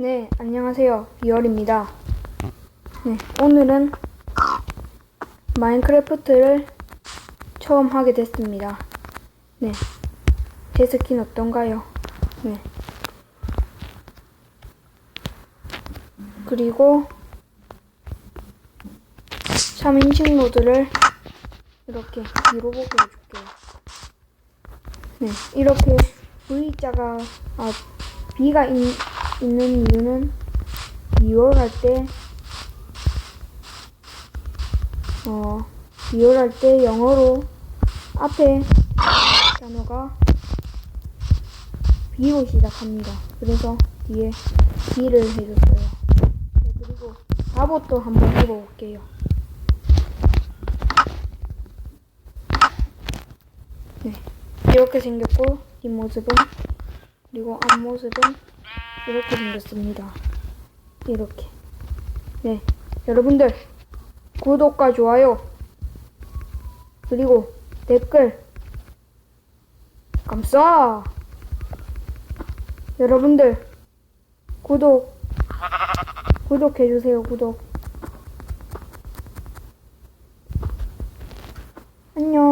네, 안녕하세요. 비얼입니다. 네, 오늘은 마인크래프트를 처음 하게 됐습니다. 네, 제 스킨 어떤가요? 네. 그리고 3인칭 모드를 이렇게 뒤로 보게 해줄게요. 네, 이렇게 V자가, 아, B가 있, 있는 이유는 2월 할 때, 어, 2월 할 때 영어로 앞에 단어가 B로 시작합니다. 그래서 뒤에 B를 해줬어요. 네, 그리고 갑옷도 한번 입어볼게요. 네, 이렇게 생겼고 뒷모습은 그리고 앞모습은 이렇게 생겼습니다. 이렇게. 네. 여러분들, 구독과 좋아요, 그리고 댓글, 감사! 여러분들, 구독, 구독해주세요, 구독. 안녕.